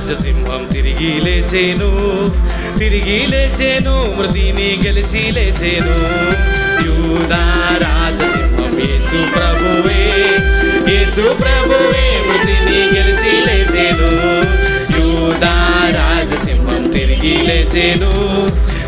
రాజసింహం తిరిగి లేచేను తిరిగి లేచేను మృతిని గెలిచి లేచేను. యూదా రాజసింహం యేసు ప్రభువే యేసు ప్రభువే మృతిని గెలిచి లేచేను. యూదా రాజసింహం తిరిగి లేచేను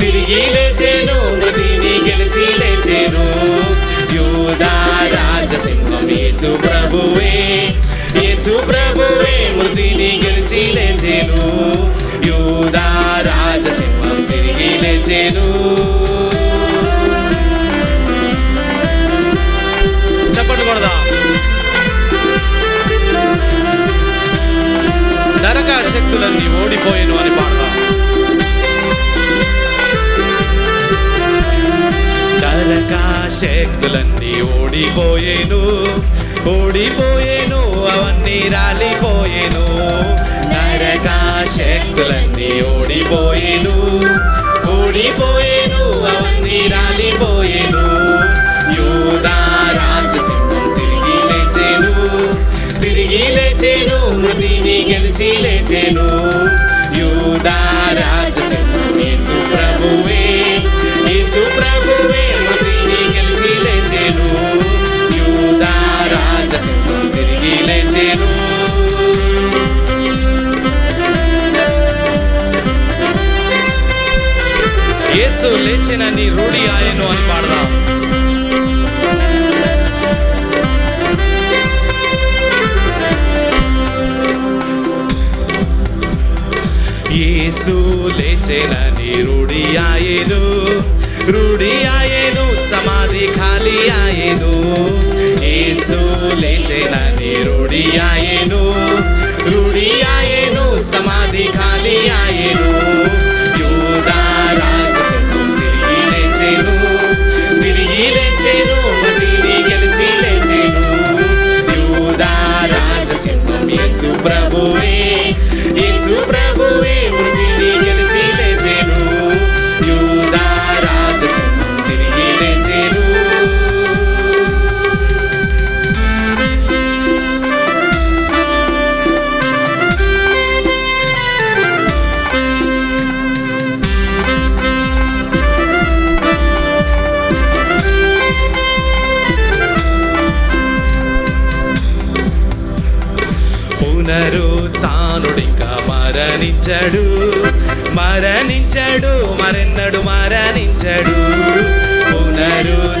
తిరిగి లేచేను మృతిని గెలిచి లేచేను. యూదా రాజసింహం యేసు ప్రభువే యేసు ప్రభువే మృతిని శక్తులన్నీ ఓడిపోయేను ఓడిపోయేను అవన్నీ రాలిపో యేసు లేచిన నీ రూఢి ఆయను అని పాడదాం. యేసు లేచిన నీ రూఢి ఆయను పునరు తానుడిక మరణించడు. మరణించడు. మరెన్నడు మరణించడు. పునరు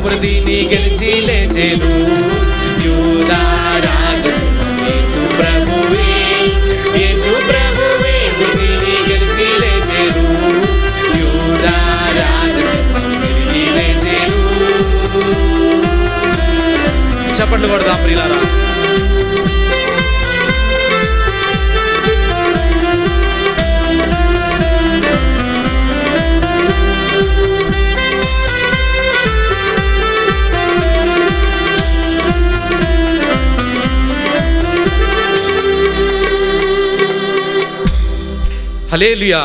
సమృద్ధిని గెలిచి లేచేను ஹலே லுயா